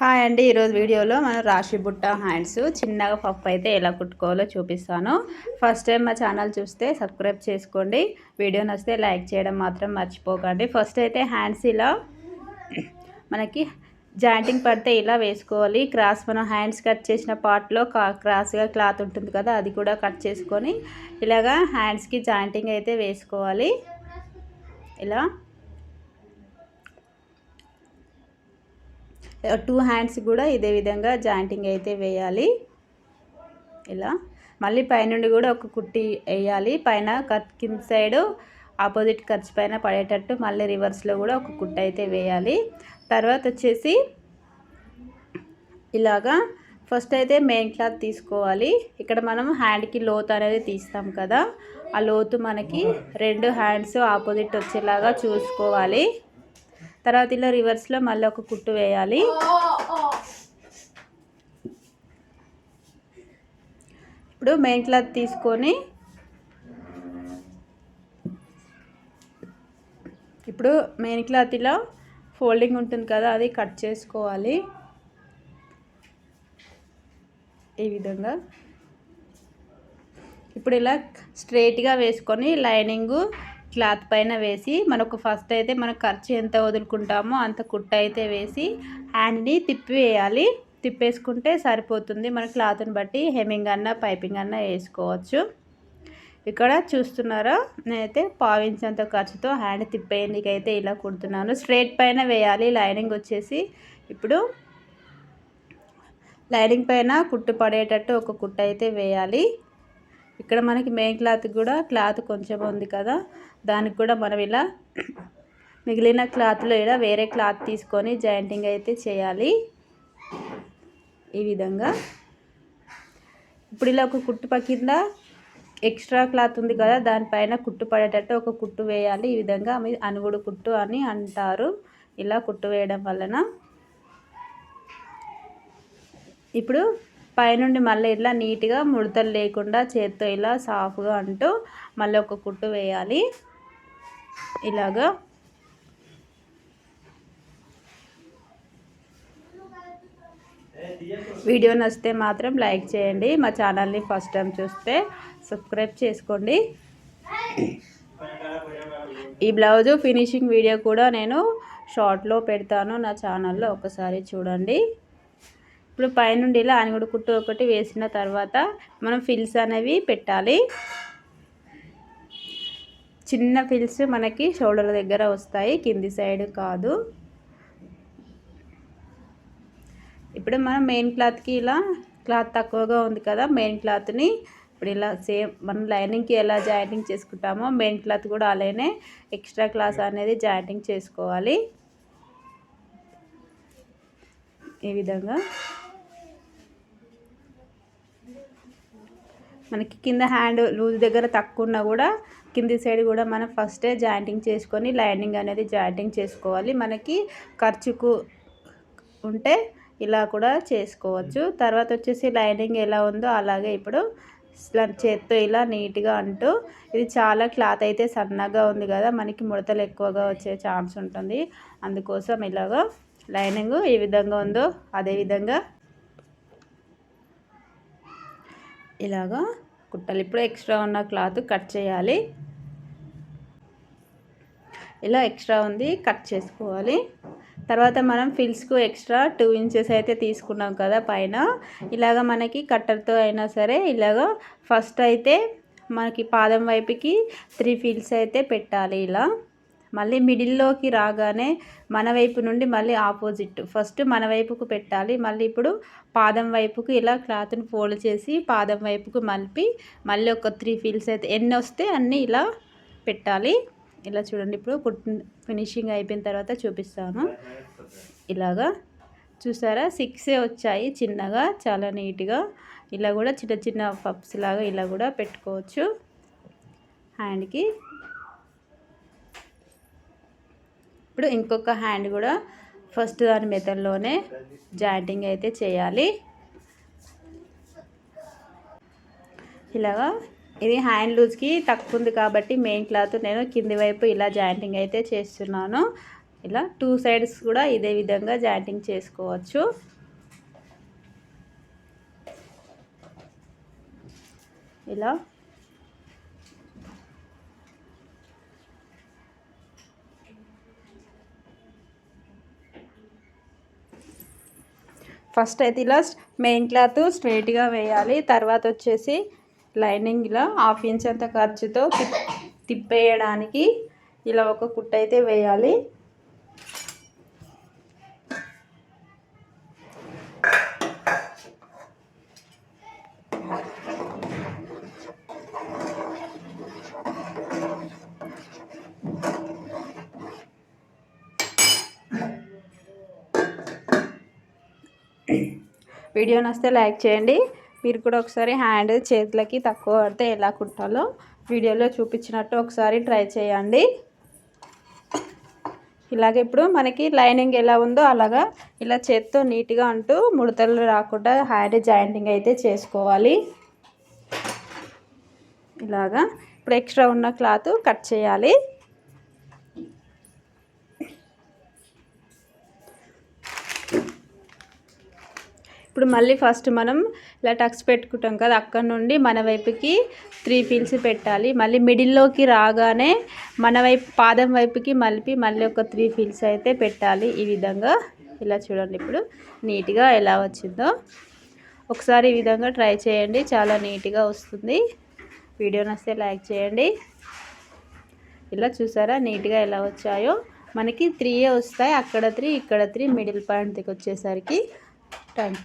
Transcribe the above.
Hi అండి ఈరోజు వీడియోలో మనం రాశి బుట్ట హ్యాండ్స్ చిన్నగా పప్పు అయితే ఎలా కుట్టుకోవాలో చూపిస్తాను. ఫస్ట్ టైం మా ఛానల్ చూస్తే సబ్స్క్రైబ్ చేసుకోండి. వీడియో నచ్చితే లైక్ చేయడం మాత్రం మర్చిపోకండి. ఫస్ట్ అయితే హ్యాండ్స్ ఇలా మనకి జాయింటింగ్ పడితే ఇలా వేసుకోవాలి. క్రాస్ మనం హ్యాండ్స్ కట్ చేసిన పార్ట్లో క్రాస్గా క్లాత్ ఉంటుంది కదా అది కూడా కట్ చేసుకొని ఇలాగా హ్యాండ్స్కి జాయింటింగ్ అయితే వేసుకోవాలి. ఇలా టూ హ్యాండ్స్ కూడా ఇదే విధంగా జాయింటింగ్ అయితే వేయాలి. ఇలా మళ్ళీ పైనుండి కూడా ఒక కుట్టి వేయాలి. పైన కట్ కింద సైడ్ ఆపోజిట్ ఖర్చు పైన పడేటట్టు మళ్ళీ రివర్స్లో కూడా ఒక కుట్ట అయితే వేయాలి. తర్వాత వచ్చేసి ఇలాగా ఫస్ట్ అయితే మెయిన్ క్లాత్ తీసుకోవాలి. ఇక్కడ మనం హ్యాండ్కి లోతు అనేది తీస్తాం కదా ఆ లోతు మనకి రెండు హ్యాండ్స్ ఆపోజిట్ వచ్చేలాగా చూసుకోవాలి. తర్వాత ఇలా రివర్స్లో మళ్ళీ ఒక కుట్టు వేయాలి. ఇప్పుడు మెయిన్ క్లాత్ తీసుకొని ఇప్పుడు మెయిన్ క్లాత్ ఇలా ఫోల్డింగ్ ఉంటుంది కదా అది కట్ చేసుకోవాలి. ఈ విధంగా. ఇప్పుడు ఇలా స్ట్రైట్గా వేసుకొని లైనింగు క్లాత్ పైన వేసి మనకు ఫస్ట్ అయితే మన ఖర్చు ఎంత వదులుకుంటామో అంత కుట్ట అయితే వేసి హ్యాండ్ని తిప్పి వేయాలి తిప్పేసుకుంటే సరిపోతుంది మన క్లాత్ని బట్టి. హెమ్మింగ్ అన్న పైపింగ్ అన్న వేసుకోవచ్చు. ఇక్కడ చూస్తున్నారా? నేనైతే పావించేంత ఖర్చుతో హ్యాండ్ తిప్పేందుకైతే ఇలా కుడుతున్నాను. స్ట్రైట్ పైన వేయాలి. లైనింగ్ వచ్చేసి ఇప్పుడు లైనింగ్ పైన కుట్టు పడేటట్టు ఒక కుట్ట అయితే వేయాలి. ఇక్కడ మనకి మెయిన్ క్లాత్ కూడా క్లాత్ కొంచెం ఉంది కదా. దానికి కూడా మనం ఇలా మిగిలిన క్లాత్లో ఇలా వేరే క్లాత్ తీసుకొని జాయింటింగ్ అయితే చేయాలి. ఈ విధంగా. ఇప్పుడు ఇలా ఒక కుట్టు కింద ఎక్స్ట్రా క్లాత్ ఉంది కదా దానిపైన కుట్టు పడేటట్టు ఒక కుట్టు వేయాలి. ఈ విధంగా అనుగుడు కుట్టు అని అంటారు. ఇలా కుట్టు వేయడం వలన. ఇప్పుడు పైనుండి మళ్ళీ ఇట్లా నీట్గా ముడతలు లేకుండా చేత్తో ఇలా సాఫ్గా అంటూ మళ్ళీ ఒక కుట్టు వేయాలి. ఇలాగా. వీడియో నచ్చితే మాత్రం లైక్ చేయండి. మా ఛానల్ని ఫస్ట్ టైం చూస్తే సబ్స్క్రైబ్ చేసుకోండి. ఈ బ్లౌజు ఫినిషింగ్ వీడియో కూడా నేను షార్ట్లో పెడతాను. నా ఛానల్లో ఒకసారి చూడండి. ఇప్పుడు పైనుండి ఇలా అనిగుడు కుట్టు ఒకటి వేసిన తర్వాత మనం ఫిల్స్ అనేవి పెట్టాలి. చిన్న ఫిల్స్ మనకి షోల్డర్ దగ్గర వస్తాయి కింది సైడ్ కాదు. ఇప్పుడు మనం మెయిన్ క్లాత్కి ఇలా క్లాత్ తక్కువగా ఉంది కదా మెయిన్ క్లాత్ని ఇప్పుడు ఇలా సేమ్ మనం లైనింగ్కి ఎలా జాయింటింగ్ చేసుకుంటామో మెయిన్ క్లాత్ కూడా అలానే ఎక్స్ట్రా క్లాస్ అనేది జాయింటింగ్ చేసుకోవాలి. ఈ విధంగా మనకి కింద హ్యాండ్ లూజ్ దగ్గర తక్కువ ఉన్నా కూడా కింది సైడ్ కూడా మనం ఫస్టే జాయింటింగ్ చేసుకొని లైనింగ్ అనేది జాయింటింగ్ చేసుకోవాలి. మనకి ఖర్చుకు ఉంటే ఇలా కూడా చేసుకోవచ్చు. తర్వాత వచ్చేసి లైనింగ్ ఎలా ఉందో అలాగే ఇప్పుడు చేత్తో ఇలా నీట్గా అంటూ ఇది చాలా క్లాత్ అయితే సన్నగా ఉంది కదా మనకి ముడతలు ఎక్కువగా వచ్చే ఛాన్స్ ఉంటుంది. అందుకోసం ఇలాగ లైనింగ్ ఏ విధంగా ఉందో అదే విధంగా ఇలాగా కుట్టలు. ఇప్పుడు ఎక్స్ట్రా ఉన్న క్లాత్ కట్ చేయాలి. ఇలా ఎక్స్ట్రా ఉంది కట్ చేసుకోవాలి. తర్వాత మనం ఫిల్స్కు ఎక్స్ట్రా టూ ఇంచెస్ అయితే తీసుకున్నాం కదా పైన. ఇలాగ మనకి కట్టర్తో అయినా సరే ఇలాగ ఫస్ట్ అయితే మనకి పాదం వైపుకి త్రీ ఫిల్స్ అయితే పెట్టాలి ఇలా. మళ్ళీ మిడిల్లోకి రాగానే మన వైపు నుండి మళ్ళీ ఆపోజిట్. ఫస్ట్ మన వైపుకు పెట్టాలి మళ్ళీ ఇప్పుడు పాదం వైపుకు ఇలా క్లాత్ని ఫోల్డ్ చేసి పాదం వైపుకు మలిపి మళ్ళీ ఒక త్రీ ఫీల్స్ అయితే ఎన్ని వస్తే అన్నీ ఇలా పెట్టాలి. ఇలా చూడండి ఇప్పుడు కుట్ ఫినిషింగ్ అయిపోయిన తర్వాత చూపిస్తాను. ఇలాగా చూసారా? సిక్సే వచ్చాయి చిన్నగా చాలా నీట్గా. ఇలా కూడా చిన్న చిన్న పప్స్ లాగా ఇలా కూడా పెట్టుకోవచ్చు. హ్యాండ్కి ఇప్పుడు ఇంకొక హ్యాండ్ కూడా ఫస్ట్ దాని మెథడ్లోనే జాయింటింగ్ అయితే చేయాలి. ఇలాగా ఇది హ్యాండ్ లూజ్కి తక్కువ ఉంది కాబట్టి మెయిన్ క్లాత్ నేను కింది వైపు ఇలా జాయింటింగ్ అయితే చేస్తున్నాను. ఇలా టూ సైడ్స్ కూడా ఇదే విధంగా జాయింటింగ్ చేసుకోవచ్చు. ఇలా ఫస్ట్ అయితే ఇలా మెయిన్ క్లాత్ స్ట్రైట్గా వేయాలి. తర్వాత వచ్చేసి లైనింగ్ ఇలా హాఫ్ ఇంచ్ అంత ఖర్చుతో తిప్పేయడానికి ఇలా ఒక కుట్ట అయితే వేయాలి. వీడియో నస్తే లైక్ చేయండి. మీరు కూడా ఒకసారి హ్యాండ్ చేతులకి తక్కువ పడితే ఎలా కుట్టాలో వీడియోలో చూపించినట్టు ఒకసారి ట్రై చేయండి. ఇలాగ ఇప్పుడు మనకి లైనింగ్ ఎలా ఉందో అలాగా ఇలా చేత్తో నీట్గా అంటూ ముడతలు రాకుండా హ్యాండ్ జాయింటింగ్ అయితే చేసుకోవాలి. ఇలాగా ఇప్పుడు ఎక్స్ట్రా ఉన్న క్లాత్ కట్ చేయాలి. ఇప్పుడు మళ్ళీ ఫస్ట్ మనం ఇలా టక్స్ పెట్టుకుంటాం కదా అక్కడ నుండి మన వైపుకి త్రీ పీల్స్ పెట్టాలి. మళ్ళీ మిడిల్లోకి రాగానే మన వైపు పాదం వైపుకి మలిపి మళ్ళీ ఒక త్రీ ఫీల్స్ అయితే పెట్టాలి. ఈ విధంగా ఇలా చూడండి ఇప్పుడు నీట్గా ఎలా వచ్చిందో. ఒకసారి ఈ విధంగా ట్రై చేయండి. చాలా నీట్గా వస్తుంది. వీడియో నస్తే లైక్ చేయండి. ఇలా చూసారా? నీట్గా ఎలా వచ్చాయో. మనకి త్రీయే వస్తాయి. అక్కడ త్రీ ఇక్కడ త్రీ మిడిల్ పాయింట్కి వచ్చేసరికి థ్యాంక్